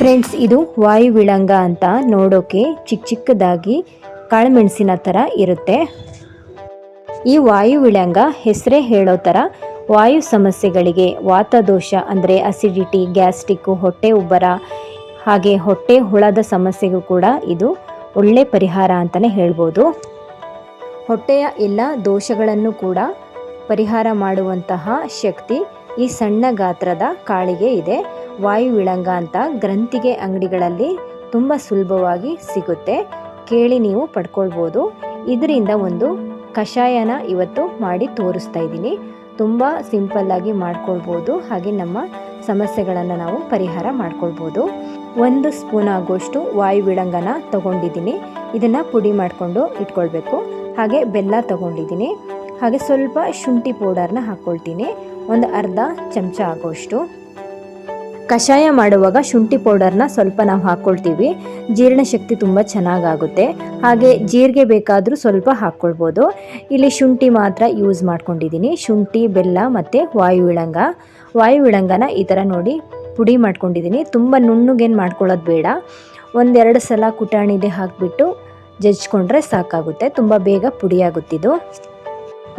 Friends, ಇದು ವಾಯು ವಿಳಂಗ ಅಂತ ನೋಡೋಕೆ ಚಿಕ್ಕ ಚಿಕ್ಕದಾಗಿ ಕಾಳುಮೆಣಸಿನ ಥರ ಇರುತ್ತೆ. ಈ ವಾಯು ವಿಳಂಗ ಹೆಸರೇ ಹೇಳೋ ಥರ ವಾಯು ಸಮಸ್ಯೆಗಳಿಗೆ ವಾತದೋಷ ಅಂದರೆ ಅಸಿಡಿಟಿ ಗ್ಯಾಸ್ಟ್ರಿಕ್ಕು ಹೊಟ್ಟೆ ಉಬ್ಬರ, ಹಾಗೆ ಹೊಟ್ಟೆ ಹುಳದ ಸಮಸ್ಯೆಗೂ ಕೂಡ ಇದು ಒಳ್ಳೆ ಪರಿಹಾರ ಅಂತಲೇ ಹೇಳ್ಬೋದು. ಹೊಟ್ಟೆಯ ಎಲ್ಲ ದೋಷಗಳನ್ನು ಕೂಡ ಪರಿಹಾರ ಮಾಡುವಂತಹ ಶಕ್ತಿ ಈ ಸಣ್ಣ ಗಾತ್ರದ ಕಾಳಿಗೆ ಇದೆ. ವಾಯು ವಿಳಂಗ ಅಂತ ಗ್ರಂಥಿಗೆ ಅಂಗಡಿಗಳಲ್ಲಿ ತುಂಬ ಸುಲಭವಾಗಿ ಸಿಗುತ್ತೆ. ಕೇಳಿ ನೀವು ಪಡ್ಕೊಳ್ಬೋದು. ಇದರಿಂದ ಒಂದು ಕಷಾಯನ ಇವತ್ತು ಮಾಡಿ ತೋರಿಸ್ತಾ ಇದ್ದೀನಿ. ತುಂಬ ಸಿಂಪಲ್ಲಾಗಿ ಮಾಡ್ಕೊಳ್ಬೋದು. ಹಾಗೆ ನಮ್ಮ ಸಮಸ್ಯೆಗಳನ್ನು ನಾವು ಪರಿಹಾರ ಮಾಡ್ಕೊಳ್ಬೋದು. ಒಂದು ಸ್ಪೂನ್ ಆಗುವಷ್ಟು ವಾಯು ವಿಳಂಗನ ತಗೊಂಡಿದ್ದೀನಿ. ಇದನ್ನು ಪುಡಿ ಮಾಡಿಕೊಂಡು ಇಟ್ಕೊಳ್ಬೇಕು. ಹಾಗೆ ಬೆಲ್ಲ ತಗೊಂಡಿದ್ದೀನಿ. ಹಾಗೆ ಸ್ವಲ್ಪ ಶುಂಠಿ ಪೌಡರ್ನ ಹಾಕ್ಕೊಳ್ತೀನಿ. ಒಂದು ಅರ್ಧ ಚಮಚ ಆಗೋಷ್ಟು. ಕಷಾಯ ಮಾಡುವಾಗ ಶುಂಠಿ ಪೌಡರ್ನ ಸ್ವಲ್ಪ ನಾವು ಹಾಕ್ಕೊಳ್ತೀವಿ ಜೀರ್ಣಶಕ್ತಿ ತುಂಬ ಚೆನ್ನಾಗಾಗುತ್ತೆ. ಹಾಗೆ ಜೀರಿಗೆ ಬೇಕಾದರೂ ಸ್ವಲ್ಪ ಹಾಕ್ಕೊಳ್ಬೋದು ಇಲ್ಲಿ ಶುಂಠಿ ಮಾತ್ರ ಯೂಸ್ ಮಾಡ್ಕೊಂಡಿದ್ದೀನಿ ಶುಂಠಿ, ಬೆಲ್ಲ ಮತ್ತು ವಾಯು ವಿಳಂಗ. ವಾಯು ವಿಳಂಗನ ಈ ಥರ ನೋಡಿ ಪುಡಿ ಮಾಡ್ಕೊಂಡಿದ್ದೀನಿ ತುಂಬ ನುಣ್ಣಗೇನು ಮಾಡ್ಕೊಳ್ಳೋದು ಬೇಡ. ಒಂದೆರಡು ಸಲ ಕುಟಾಣಿದೆ ಹಾಕಿಬಿಟ್ಟು ಜಜ್ಕೊಂಡ್ರೆ ಸಾಕಾಗುತ್ತೆ. ತುಂಬ ಬೇಗ ಪುಡಿಯಾಗುತ್ತಿದ್ದು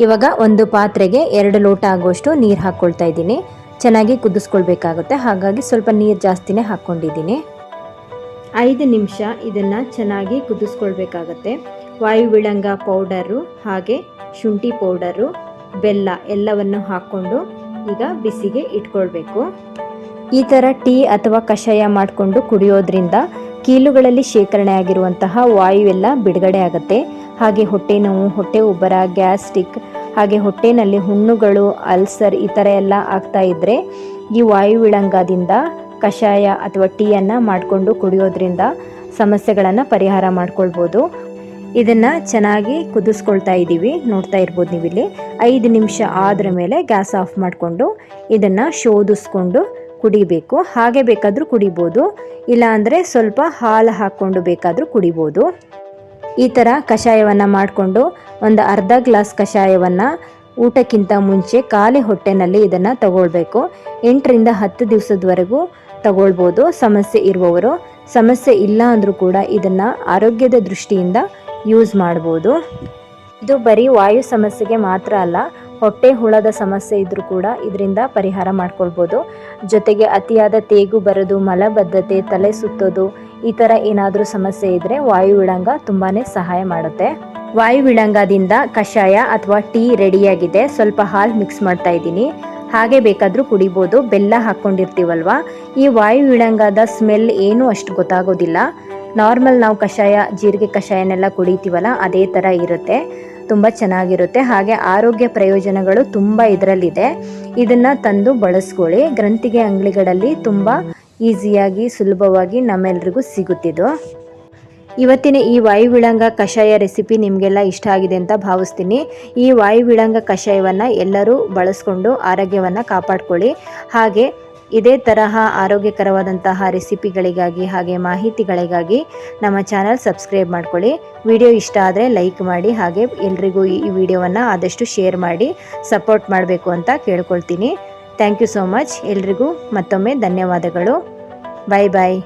ಇವಾಗ ಒಂದು ಪಾತ್ರೆಗೆ ಎರಡು ಲೋಟ ಆಗುವಷ್ಟು ನೀರು ಹಾಕ್ಕೊಳ್ತಾ ಇದ್ದೀನಿ. ಚೆನ್ನಾಗಿ ಕುದಿಸ್ಕೊಳ್ಬೇಕಾಗುತ್ತೆ. ಹಾಗಾಗಿ ಸ್ವಲ್ಪ ನೀರು ಜಾಸ್ತಿನೇ ಹಾಕ್ಕೊಂಡಿದ್ದೀನಿ. ಐದು ನಿಮಿಷ ಇದನ್ನು ಚೆನ್ನಾಗಿ ಕುದಿಸ್ಕೊಳ್ಬೇಕಾಗತ್ತೆ. ವಾಯು ವಿಳಂಗ ಪೌಡರು, ಹಾಗೆ ಶುಂಠಿ ಪೌಡರು, ಬೆಲ್ಲ ಎಲ್ಲವನ್ನು ಹಾಕ್ಕೊಂಡು ಈಗ ಬಿಸಿಗೆ ಇಟ್ಕೊಳ್ಬೇಕು. ಈ ಥರ ಟೀ ಅಥವಾ ಕಷಾಯ ಮಾಡಿಕೊಂಡು ಕುಡಿಯೋದ್ರಿಂದ ಕೀಲುಗಳಲ್ಲಿ ಶೇಖರಣೆ ಆಗಿರುವಂತಹ ವಾಯು ಎಲ್ಲ ಬಿಡುಗಡೆ ಆಗುತ್ತೆ. ಹಾಗೆ ಹೊಟ್ಟೆ ನೋವು, ಹೊಟ್ಟೆ ಉಬ್ಬರ, ಗ್ಯಾಸ್ಟ್ರಿಕ್ ಹಾಗೆ ಹೊಟ್ಟೆನಲ್ಲಿ ಹುಣ್ಣುಗಳು, ಅಲ್ಸರ್ ಈ ಥರ ಎಲ್ಲ ಆಗ್ತಾ ಇದ್ದರೆ ಈ ವಾಯು ವಿಳಂಗದಿಂದ ಕಷಾಯ ಅಥವಾ ಟೀಯನ್ನು ಮಾಡಿಕೊಂಡು ಕುಡಿಯೋದ್ರಿಂದ ಸಮಸ್ಯೆಗಳನ್ನು ಪರಿಹಾರ ಮಾಡ್ಕೊಳ್ಬೋದು. ಇದನ್ನು ಚೆನ್ನಾಗಿ ಕುದಿಸ್ಕೊಳ್ತಾ ಇದ್ದೀವಿ. ನೋಡ್ತಾ ಇರ್ಬೋದು ನೀವಿಲ್ಲಿ. ಐದು ನಿಮಿಷ ಆದ್ರ ಮೇಲೆ ಗ್ಯಾಸ್ ಆಫ್ ಮಾಡಿಕೊಂಡು ಇದನ್ನು ಶೋಧಿಸ್ಕೊಂಡು ಕುಡಿಬೇಕು. ಹಾಗೆ ಬೇಕಾದರೂ ಕುಡಿಬೋದು. ಇಲ್ಲಾಂದರೆ ಸ್ವಲ್ಪ ಹಾಲು ಹಾಕ್ಕೊಂಡು ಬೇಕಾದರೂ ಕುಡಿಬೋದು. ಈ ಥರ ಕಷಾಯವನ್ನು ಮಾಡಿಕೊಂಡು ಒಂದು ಅರ್ಧ ಗ್ಲಾಸ್ ಕಷಾಯವನ್ನು ಊಟಕ್ಕಿಂತ ಮುಂಚೆ ಖಾಲಿ ಹೊಟ್ಟೆನಲ್ಲಿ ಇದನ್ನು ತಗೊಳ್ಬೇಕು. ಎಂಟರಿಂದ ಹತ್ತು ದಿವಸದವರೆಗೂ ತಗೊಳ್ಬೋದು. ಸಮಸ್ಯೆ ಇರುವವರು, ಸಮಸ್ಯೆ ಇಲ್ಲ ಅಂದರೂ ಕೂಡ ಇದನ್ನು ಆರೋಗ್ಯದ ದೃಷ್ಟಿಯಿಂದ ಯೂಸ್ ಮಾಡ್ಬೋದು. ಇದು ಬರೀ ವಾಯು ಸಮಸ್ಯೆಗೆ ಮಾತ್ರ ಅಲ್ಲ, ಹೊಟ್ಟೆ ಹುಳದ ಸಮಸ್ಯೆ ಇದ್ದರೂ ಕೂಡ ಇದರಿಂದ ಪರಿಹಾರ ಮಾಡ್ಕೊಳ್ಬೋದು. ಜೊತೆಗೆ ಅತಿಯಾದ ತೇಗು ಬರೋದು, ಮಲಬದ್ಧತೆ, ತಲೆ ಸುತ್ತೋದು ಈ ಥರ ಏನಾದರೂ ಸಮಸ್ಯೆ ಇದ್ದರೆ ವಾಯು ವಿಳಂಗ ತುಂಬಾ ಸಹಾಯ ಮಾಡುತ್ತೆ. ವಾಯು ವಿಳಂಗದಿಂದ ಕಷಾಯ ಅಥವಾ ಟೀ ರೆಡಿಯಾಗಿದೆ. ಸ್ವಲ್ಪ ಹಾಲು ಮಿಕ್ಸ್ ಮಾಡ್ತಾ ಇದ್ದೀನಿ. ಹಾಗೆ ಬೇಕಾದರೂ ಕುಡಿಬೋದು. ಬೆಲ್ಲ ಹಾಕ್ಕೊಂಡಿರ್ತೀವಲ್ವ? ಈ ವಾಯು ವಿಳಂಗದ ಸ್ಮೆಲ್ ಏನೂ ಅಷ್ಟು ಗೊತ್ತಾಗೋದಿಲ್ಲ. ನಾರ್ಮಲ್ ನಾವು ಕಷಾಯ, ಜೀರಿಗೆ ಕಷಾಯನೆಲ್ಲ ಕುಡಿತೀವಲ್ಲ, ಅದೇ ಥರ ಇರುತ್ತೆ. ತುಂಬ ಚೆನ್ನಾಗಿರುತ್ತೆ. ಹಾಗೆ ಆರೋಗ್ಯ ಪ್ರಯೋಜನಗಳು ತುಂಬ ಇದರಲ್ಲಿದೆ. ಇದನ್ನು ತಂದು ಬಳಸ್ಕೊಳ್ಳಿ. ಗ್ರಂಥಿಗೆ, ಅಂಗಡಿಗಳಲ್ಲಿ ತುಂಬ ಈಸಿಯಾಗಿ, ಸುಲಭವಾಗಿ ನಮ್ಮೆಲ್ರಿಗೂ ಸಿಗುತ್ತಿದ್ದು ಇವತ್ತಿನ ಈ ವಾಯು ವಿಳಂಗ ಕಷಾಯ ರೆಸಿಪಿ ನಿಮಗೆಲ್ಲ ಇಷ್ಟ ಆಗಿದೆ ಅಂತ ಭಾವಿಸ್ತೀನಿ. ಈ ವಾಯು ವಿಳಂಗ ಕಷಾಯವನ್ನು ಎಲ್ಲರೂ ಬಳಸ್ಕೊಂಡು ಆರೋಗ್ಯವನ್ನು ಕಾಪಾಡ್ಕೊಳ್ಳಿ. ಹಾಗೆ ಇದೇ ತರಹ ಆರೋಗ್ಯಕರವಾದಂತಹ ರೆಸಿಪಿಗಳಿಗಾಗಿ ಹಾಗೆ ಮಾಹಿತಿಗಳಿಗಾಗಿ ನಮ್ಮ ಚಾನಲ್ ಸಬ್ಸ್ಕ್ರೈಬ್ ಮಾಡ್ಕೊಳ್ಳಿ. ವಿಡಿಯೋ ಇಷ್ಟ ಆದರೆ ಲೈಕ್ ಮಾಡಿ, ಹಾಗೆ ಎಲ್ರಿಗೂ ಈ ವಿಡಿಯೋವನ್ನು ಆದಷ್ಟು ಶೇರ್ ಮಾಡಿ, ಸಪೋರ್ಟ್ ಮಾಡಬೇಕು ಅಂತ ಕೇಳ್ಕೊಳ್ತೀನಿ. ಥ್ಯಾಂಕ್ ಯು ಸೋ ಮಚ್ ಎಲ್ರಿಗೂ ಮತ್ತೊಮ್ಮೆ ಧನ್ಯವಾದಗಳು. ಬಾಯ್ ಬಾಯ್